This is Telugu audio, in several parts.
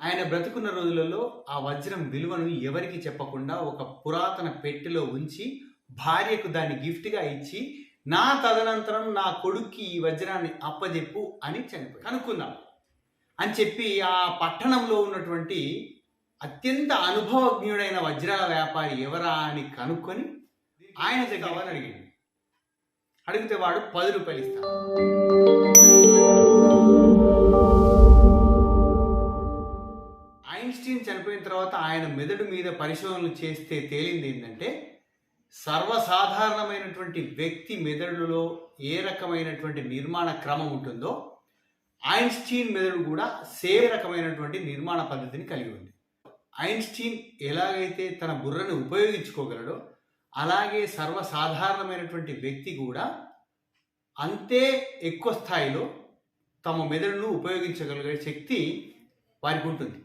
ఆయన బ్రతుకున్న రోజులలో ఆ వజ్రం విలువను ఎవరికి చెప్పకుండా ఒక పురాతన పెట్టెలో ఉంచి భార్యకు దాన్ని గిఫ్ట్గా ఇచ్చి నా తదనంతరం నా కొడుక్కి ఈ వజ్రాన్ని అప్పజెప్పు అని చనిపోయి కనుక్కుందాం. అని చెప్పి ఆ పట్టణంలో ఉన్నటువంటి అత్యంత అనుభవజ్ఞుడైన వజ్రాల వ్యాపారి ఎవరా అని కనుక్కొని ఆయన దగ్గర అడిగింది. అడిగితే వాడు పది రూపాయలు ఇస్తాడు. చనిపోయిన తర్వాత ఆయన మెదడు మీద పరిశోధనలు చేస్తే తేలింది ఏంటంటే సర్వసాధారణమైనటువంటి వ్యక్తి మెదడులో ఏ రకమైనటువంటి నిర్మాణ క్రమం ఉంటుందో ఐన్స్టీన్ మెదడు కూడా సేమ్ రకమైనటువంటి నిర్మాణ పద్ధతిని కలిగి ఉంది. ఐన్స్టీన్ ఎలాగైతే తన బుర్రను ఉపయోగించుకోగలడో అలాగే సర్వసాధారణమైనటువంటి వ్యక్తి కూడా అంతే ఎక్కువ స్థాయిలో తమ మెదడును ఉపయోగించగలిగే శక్తి వారికి ఉంటుంది.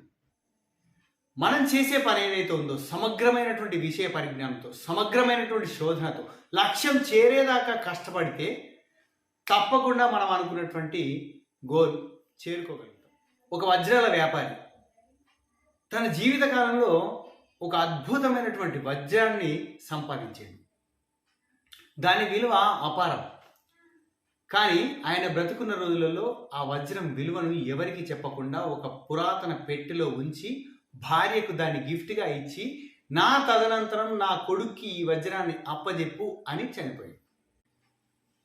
మనం చేసే పని ఏదైతే ఉందో సమగ్రమైనటువంటి విషయ పరిజ్ఞానంతో సమగ్రమైనటువంటి శోధనతో లక్ష్యం చేరేదాకా కష్టపడితే తప్పకుండా మనం అనుకున్నటువంటి గోల్ చేరుకోగలుగుతాం. ఒక వజ్రాల వ్యాపారి తన జీవితకాలంలో ఒక అద్భుతమైనటువంటి వజ్రాన్ని సంపాదించాడు. దాని విలువ అపారం. కానీ ఆయన బ్రతుకున్న రోజులలో ఆ వజ్రం విలువను ఎవరికి చెప్పకుండా ఒక పురాతన పెట్టెలో ఉంచి భార్యకు దాన్ని గిఫ్ట్గా ఇచ్చి నా తదనంతరం నా కొడుక్కి ఈ వజ్రాన్ని అప్పజెప్పు అని చనిపోయింది.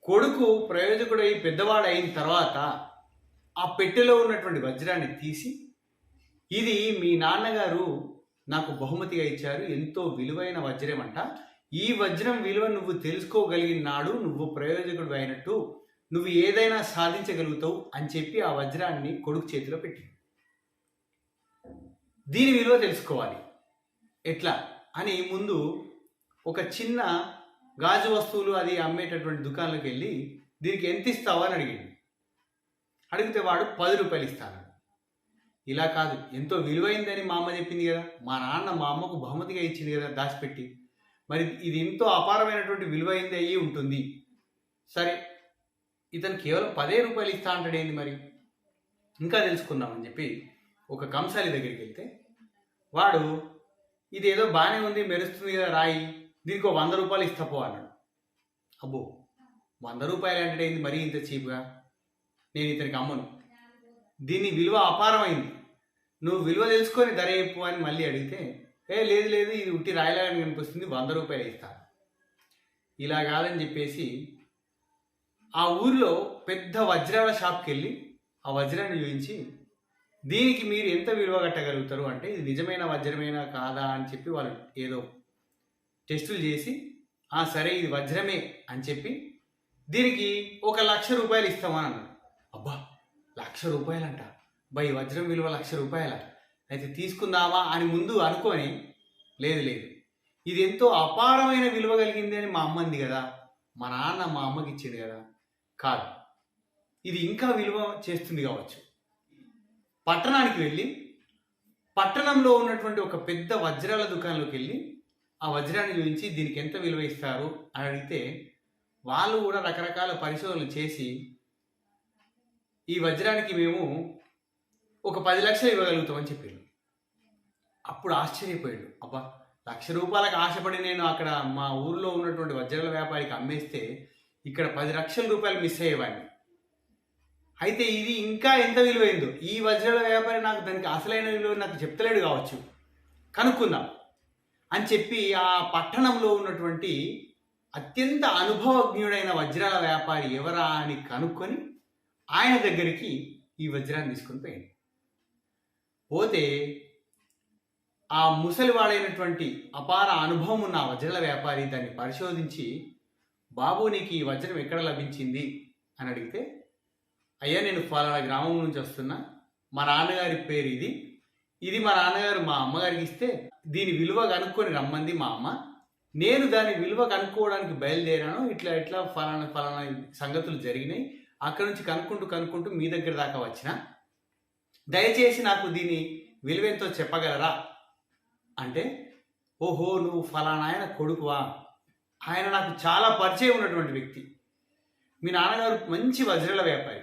కొడుకు ప్రయోజకుడై పెద్దవాడైన తర్వాత ఆ పెట్టెలో ఉన్నటువంటి వజ్రాన్ని తీసి ఇది మీ నాన్నగారు నాకు బహుమతిగా ఇచ్చారు ఎంతో విలువైన వజ్రం అంట ఈ వజ్రం విలువ నువ్వు తెలుసుకోగలిగిన నాడు నువ్వు ప్రయోజకుడు అయినట్టు నువ్వు ఏదైనా సాధించగలుగుతావు అని చెప్పి ఆ వజ్రాన్ని కొడుకు చేతిలో పెట్టింది. దీని విలువ తెలుసుకోవాలి. ఎట్లా? అని ముందు ఒక చిన్న గాజు వస్తువులు అది అమ్మేటటువంటి దుకాణంలోకి వెళ్ళి దీనికి ఎంత ఇస్తావు అని అడిగింది అడిగితే వాడు పది రూపాయలు ఇస్తాను ఇలా కాదు ఎంతో విలువైందని మా అమ్మ చెప్పింది కదా. మా నాన్న మా అమ్మకు బహుమతిగా ఇచ్చింది కదా దాచిపెట్టి. మరి ఇది ఎంతో అపారమైనటువంటి విలువైంది అయ్యి ఉంటుంది. సరే ఇతను కేవలం పదే రూపాయలు ఇస్తా అంటాడు ఏంది మరి? ఇంకా తెలుసుకుందామని చెప్పి ఒక కంసాలి దగ్గరికి వెళ్తే వాడు ఇది ఏదో బాగానే ఉంది మెరుస్తుంది కదా రాయి దీనికి ఒక వంద రూపాయలు ఇస్తాపో అన్నాడు. అబ్బో వంద రూపాయలు అంటే ఏంది మరీ ఇంత చీప్గా? నేను ఇతనికి అమ్మను. దీని విలువ అపారమైంది. నువ్వు విలువ తెలుసుకొని ధర చెప్పు అని మళ్ళీ అడిగితే ఏ లేదు లేదు ఇది ఉట్టి రాయలాగని కనిపిస్తుంది వంద రూపాయలు ఇస్తా ఇలా కాదని చెప్పేసి ఆ ఊర్లో పెద్ద వజ్రాల షాప్కి వెళ్ళి ఆ వజ్రాన్ని చూపించి దీనికి మీరు ఎంత విలువ కట్టగలుగుతారు అంటే ఇది నిజమైన వజ్రమేనా కాదా అని చెప్పి వాళ్ళు ఏదో టెస్టులు చేసి ఆ సరే ఇది వజ్రమే అని చెప్పి దీనికి ఒక లక్ష రూపాయలు ఇస్తామని అన్నాడు అబ్బా లక్ష రూపాయలంట. బై వజ్రం విలువ లక్ష రూపాయల. అయితే తీసుకుందామా? అని ముందు అనుకొని లేదు లేదు. ఇది ఎంతో అపారమైన విలువ కలిగింది అని మా అమ్మ అంది కదా. మా నాన్న మా అమ్మకి ఇచ్చింది కదా. కాదు. ఇది ఇంకా విలువ చేస్తుంది కావచ్చు. పట్టణానికి వెళ్ళి పట్టణంలో ఉన్నటువంటి ఒక పెద్ద వజ్రాల దుకాణంలోకి వెళ్ళి ఆ వజ్రాన్ని గురించి దీనికి ఎంత విలువ ఇస్తారు అని అడిగితే వాళ్ళు కూడా రకరకాల పరిశోధనలు చేసి ఈ వజ్రానికి మేము ఒక పది లక్షలు ఇవ్వగలుగుతామని చెప్పారు. అప్పుడు ఆశ్చర్యపోయాడు. అబ్బా లక్ష రూపాయలకు ఆశపడి నేను అక్కడ మా ఊర్లో ఉన్నటువంటి వజ్రాల వ్యాపారికి అమ్మేస్తే ఇక్కడ పది లక్షల రూపాయలు మిస్ అయ్యేవాడిని. అయితే ఇది ఇంకా ఎంత విలువైందో? ఈ వజ్రాల వ్యాపారి నాకు దానికి అసలైన విలువ నాకు చెప్తలేడు కావచ్చు. కనుక్కుందాం. అని చెప్పి ఆ పట్టణంలో ఉన్నటువంటి అత్యంత అనుభవజ్ఞుడైన వజ్రాల వ్యాపారి ఎవరా అని కనుక్కొని ఆయన దగ్గరికి ఈ వజ్రాన్ని తీసుకుని పోయింది. పోతే ఆ ముసలివాడైనటువంటి అపార అనుభవం ఉన్న వజ్రాల వ్యాపారి దాన్ని పరిశోధించి బాబు నీకు ఈ వజ్రం ఎక్కడ లభించింది? అని అడిగితే అయ్యా నేను ఫలానా గ్రామం నుంచి వస్తున్నా. మా నాన్నగారి పేరు ఇది. ఇది మా నాన్నగారు మా అమ్మగారికి ఇస్తే దీని విలువ కనుక్కొని రమ్మంది మా అమ్మ. నేను దాని విలువ కనుక్కోవడానికి బయలుదేరాను. ఇట్లా ఇట్లా ఫలానా ఫలానా సంగతులు జరిగినాయి. అక్కడ నుంచి కనుక్కుంటూ కనుక్కుంటూ మీ దగ్గర దాకా వచ్చిన. దయచేసి నాకు దీని విలువెంతో చెప్పగలరా? అంటే ఓహో నువ్వు ఫలానా ఆయన కొడుకువా? ఆయన నాకు చాలా పరిచయం ఉన్నటువంటి వ్యక్తి. మీ నాన్నగారు మంచి వజ్రాల వ్యాపారి.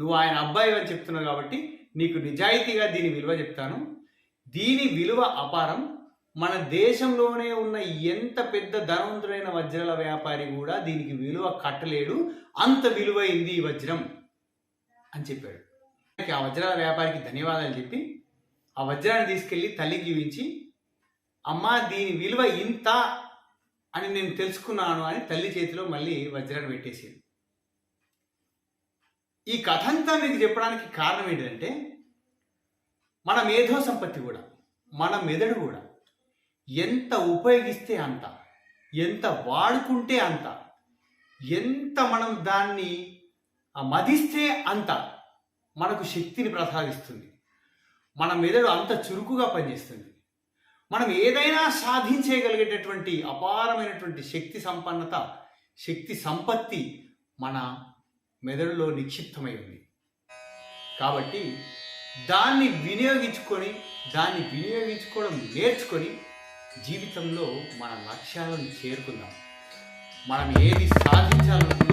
నువ్వు ఆయన అబ్బాయి అని చెప్తున్నావు కాబట్టి నీకు నిజాయితీగా దీని విలువ చెప్తాను. దీని విలువ అపారం. మన దేశంలోనే ఉన్న ఎంత పెద్ద ధనవంతుడైన వజ్రాల వ్యాపారి కూడా దీనికి విలువ కట్టలేడు. అంత విలువైంది ఈ వజ్రం అని చెప్పాడు. ఆ వజ్రాల వ్యాపారికి ధన్యవాదాలు చెప్పి ఆ వజ్రాన్ని తీసుకెళ్ళి తల్లికి చూపించి అమ్మా దీని విలువ ఇంత అని నేను తెలుసుకున్నాను అని తల్లి చేతిలో మళ్ళీ వజ్రాన్ని పెట్టేసింది. ఈ కథ అంతా మీకు చెప్పడానికి కారణం ఏంటంటే మన మేధో సంపత్తి కూడా మన మెదడు కూడా ఎంత ఉపయోగిస్తే అంత ఎంత వాడుకుంటే అంత ఎంత మనం దాన్ని మదిస్తే అంత మనకు శక్తిని ప్రసాదిస్తుంది. మన మెదడు అంత చురుకుగా పనిచేస్తుంది. మనం ఏదైనా సాధించేయగలిగేటటువంటి అపారమైనటువంటి శక్తి సంపన్నత శక్తి సంపత్తి మన మెదడులో నిక్షిప్తమై ఉంది. కాబట్టి దాన్ని వినియోగించుకొని దాన్ని వినియోగించుకోవడం నేర్చుకొని జీవితంలో మన లక్ష్యాలను చేరుకుందాం. మనం ఏది సాధించాలనుకుంటున్నాం